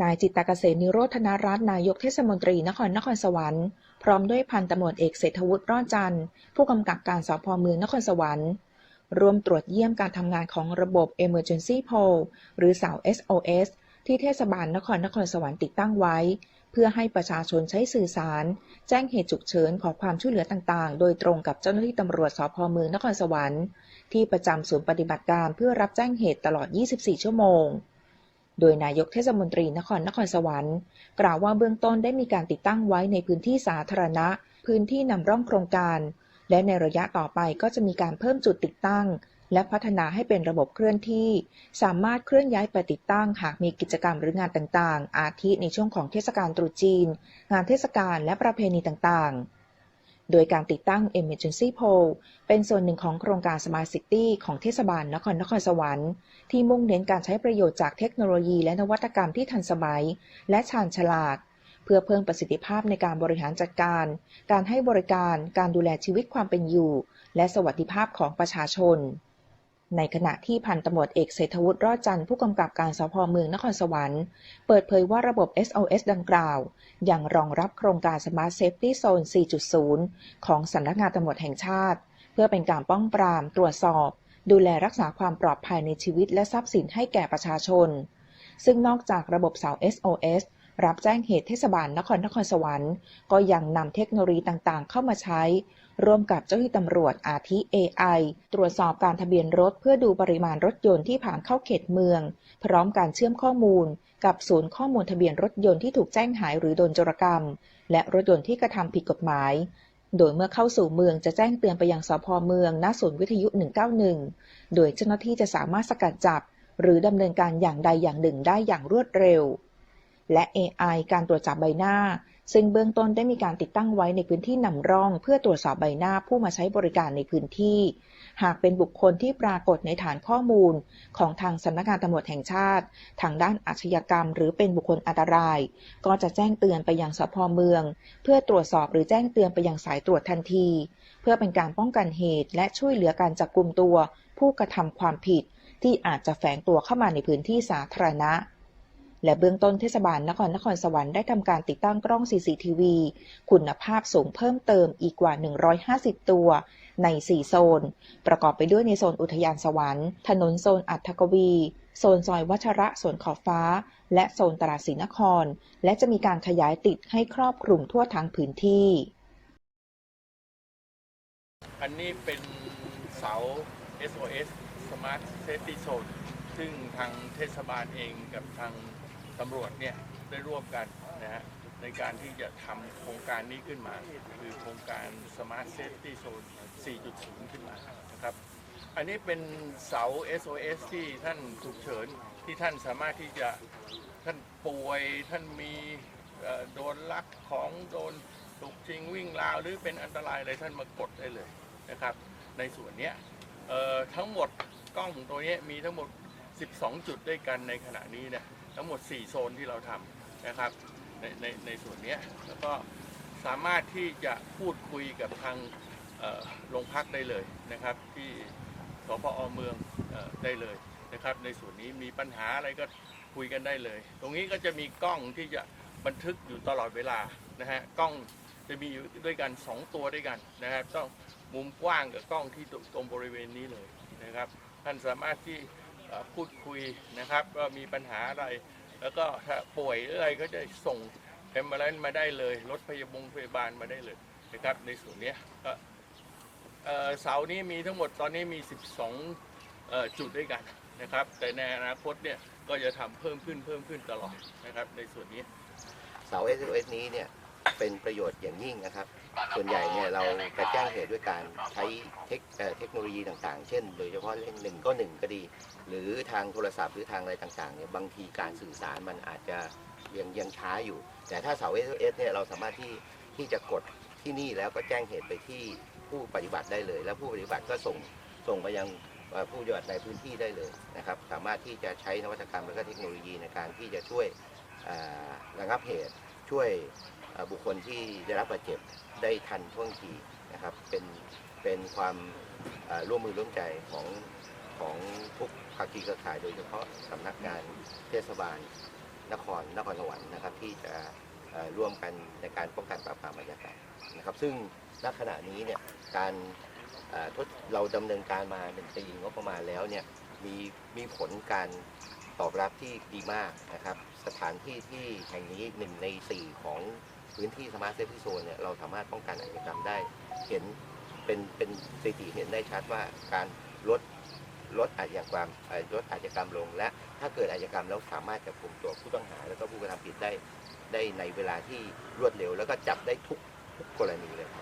นายจิตตเกษมนิโรธนรัตน์นายกเทศมนตรีนครนครสวรรค์พร้อมด้วยพันตำรวจเอกเศรษฐวุฒิรอดจันทร์ผู้กำกับการสพเมืองนครสวรรค์ร่วมตรวจเยี่ยมการทำงานของระบบ Emergency Poll หรือเสา SOS ที่เทศบาลนครนครสวรรค์ติดตั้งไว้ เพื่อให้ประชาชนใช้สื่อสาร แจ้งเหตุฉุกเฉินขอความช่วยเหลือต่างๆ โดยตรงกับเจ้าหน้าที่ตำรวจสพเมืองนครสวรรค์ ที่ประจำศูนย์ปฏิบัติการเพื่อรับแจ้งเหตุตลอด 24 ชั่วโมง โดยนายกเทศมนตรีนครนครสวรรค์ กล่าวว่าเบื้องต้นได้มีการติดตั้งไว้ในพื้นที่สาธารณะ พื้นที่นำร่องโครงการ และในระยะต่อไปก็จะมีการเพิ่มจุดติดตั้ง และพัฒนาให้เป็นระบบเคลื่อนที่ สามารถเคลื่อนย้ายไปติดตั้งหากมีกิจกรรมหรืองานต่างๆ อาทิในช่วงของเทศกาลตรุษจีน งานเทศกาลและประเพณีต่างๆ โดยการติดตั้ง Emergency Pole เป็นส่วนหนึ่งของโครงการ Smart City ของเทศบาลนครนครสวรรค์ ที่มุ่งเน้นการใช้ประโยชน์จากเทคโนโลยีและนวัตกรรมที่ทันสมัย และชาญฉลาด เพื่อเพิ่มประสิทธิภาพในการบริหารจัดการ การให้บริการ การดูแลชีวิตความเป็นอยู่ และสวัสดิภาพของประชาชน ในขณะที่พันตำรวจเอกเศรษฐวุฒิรอดจันทร์ผู้กำกับการสพเมืองนครสวรรค์ เปิดเผยว่าระบบ SOS ดังกล่าว ยังรองรับโครงการ Smart Safety Zone 4.0 ของสำนักงานตำรวจแห่งชาติ เพื่อเป็นการป้องปราม ตรวจสอบ ดูแลรักษาความปลอดภัยในชีวิตและทรัพย์สินให้แก่ประชาชน ซึ่งนอกจากระบบเสา SOS รับแจ้งเหตุเทศบาลนครนครสวรรค์ ก็ยังนำเทคโนโลยีต่างๆ เข้ามาใช้ ร่วมกับเจ้าหน้าที่ตำรวจอาทิ AI ตรวจสอบการทะเบียนรถเพื่อดูปริมาณรถยนต์ที่ผ่านเข้าเขตเมือง พร้อมการเชื่อมข้อมูล กับศูนย์ข้อมูลทะเบียนรถยนต์ที่ถูกแจ้งหายหรือโดนโจรกรรม และรถยนต์ที่กระทำผิดกฎหมายโดยเมื่อเข้าสู่เมืองจะแจ้งเตือนไปยังสพเมืองณศูนย์วิทยุ 191 โดยเจ้าหน้าที่จะสามารถสกัดจับ หรือดำเนินการอย่างใดอย่างหนึ่งได้อย่างรวดเร็ว และ AI การตรวจจับใบหน้า ซึ่งเบื้องต้นได้มีการติดตั้งไว้ในพื้นที่นำร่อง เพื่อตรวจสอบใบหน้าผู้มาใช้บริการในพื้นที่ หากเป็นบุคคลที่ปรากฏในฐานข้อมูล ของทางสำนักงานตำรวจแห่งชาติ ทางด้านอาชญากรรม หรือเป็นบุคคลอันตราย ก็จะแจ้งเตือนไปยังสพเมือง เพื่อตรวจสอบหรือแจ้งเตือนไปยังสายตรวจทันที เพื่อเป็นการป้องกันเหตุ และช่วยเหลือการจับกลุ่มตัว ผู้กระทำความผิดที่อาจจะแฝงตัวเข้ามาในพื้นที่สาธารณะ และเบื้องต้นเทศบาลนครนครสวรรค์ได้ทำการติดตั้งกล้อง CCTV คุณภาพสูงเพิ่มเติมอีกกว่า 150 ตัว ใน 4 โซน ประกอบไปด้วยในโซนอุทยานสวรรค์ ถนนโซนอัฐกวี โซนซอยวัชระสวนขอบฟ้า และโซนตลาดศรีนคร และจะมีการขยายติดให้ครอบคลุมทั่วทั้งพื้นที่ อันนี้เป็นเสา SOS Smart Safety Zone ซึ่งทางเทศบาลเองกับทาง ตำรวจเนี่ยได้ร่วมกันนะฮะในการที่จะทำโครงการนี้ขึ้นมา คือโครงการ Smart Safety Zone 4.0 ขึ้นมานะครับอันนี้เป็นเสา SOS ที่ท่านฉุกเฉินที่ท่านสามารถที่จะท่านป่วยท่านมีโดนลักของโดนถูกชิงวิ่งราวหรือเป็นอันตรายอะไรท่านมากดได้เลยนะครับ ในส่วนเนี้ยทั้งหมดกล้องตัวนี้มีทั้งหมด 12 จุดด้วยกันในขณะนี้เนี่ย ทั้งหมด 4 โซนที่เราทำนะครับในในในส่วนนี้แล้วก็สามารถที่จะพูดคุยกับทางโรงพักได้เลยนะครับ ที่สพอเมืองออได้เลยนะครับ ในส่วนนี้มีปัญหาอะไรก็คุยกันได้เลย ตรงนี้ก็จะมีกล้องที่จะบันทึกอยู่ตลอดเวลานะฮะกล้องจะมีอยู่ด้วยกัน 2 ตัวด้วยกันนะครับต้องมุมกว้างกับกล้องที่ตรงบริเวณนี้เลยนะครับท่านสามารถที่ พูดคุยนะครับว่ามีปัญหาอะไร แล้วก็ถ้าป่วยอะไรก็จะส่งแอมบูเลนมาได้เลย รถพยาบงพยาบาลมาได้เลยนะครับ ในส่วนนี้ก็เสานี้มีทั้งหมดตอนนี้มี 12 จุดด้วยกันนะครับ แต่ในอนาคตเนี่ยก็จะทำเพิ่มขึ้นเพิ่มขึ้นตลอดนะครับในส่วนนี้เสา SOS นี้เนี่ย เป็นประโยชน์อย่างยิ่งนะครับ ส่วนใหญ่เนี่ยเราจะแจ้งเหตุด้วยการใช้เทคเเทคโนโลยีต่างๆ เช่น โดยเฉพาะเรื่องหนึ่งก็หนึ่งก็ดี หรือทางโทรศัพท์หรือทางอะไรต่างๆเนี่ยบางทีการสื่อสารมันอาจจะยังยังช้าอยู่ แต่ถ้าเสา SOS เนี่ยเราสามารถที่ที่จะกดที่นี่แล้วก็แจ้งเหตุไปที่ผู้ปฏิบัติได้เลย แล้วผู้ปฏิบัติก็ส่งส่งไปยังผู้ปฏิบัติในพื้นที่ได้เลยนะครับ สามารถที่จะใช้นวัตกรรมและก็เทคโนโลยีในการที่จะช่วยระงับเหตุช่วย บุคคลที่ได้รับบาดเจ็บได้ทันท่วงทีนะครับเป็นเป็นความร่วมมือร่วมใจของของทุกภาคีเครือข่ายโดยเฉพาะสำนักงานเทศบาลนครนครสวรรค์นะครับที่จะร่วมกันในการป้องกันปราบปรามอาชญากรรมนะครับ ซึ่งณขณะนี้เนี่ยการเอ่อทดเราดำเนินการมาเป็นปีงบประมาณแล้วเนี่ยมีมีผลการตอบรับที่ดีมากนะครับ สถานที่ที่แห่งนี้หนึ่งในสี่ของ พื้นที่สมาร์ทเซฟที่โซนเนี่ยเราสามารถป้องกันอาชญากรรมได้ เห็นเป็นเป็นสถิติเห็นได้ชัดว่าการลดลดอาชญากรรมลดอาชญากรรมลง และถ้าเกิดอาชญากรรมแล้วสามารถจับกลุ่มตัวผู้ต้องหา แล้วก็ผู้กระทำผิดได้ได้ในเวลาที่รวดเร็ว แล้วก็จับได้ทุกทุกกรณีเลยครับ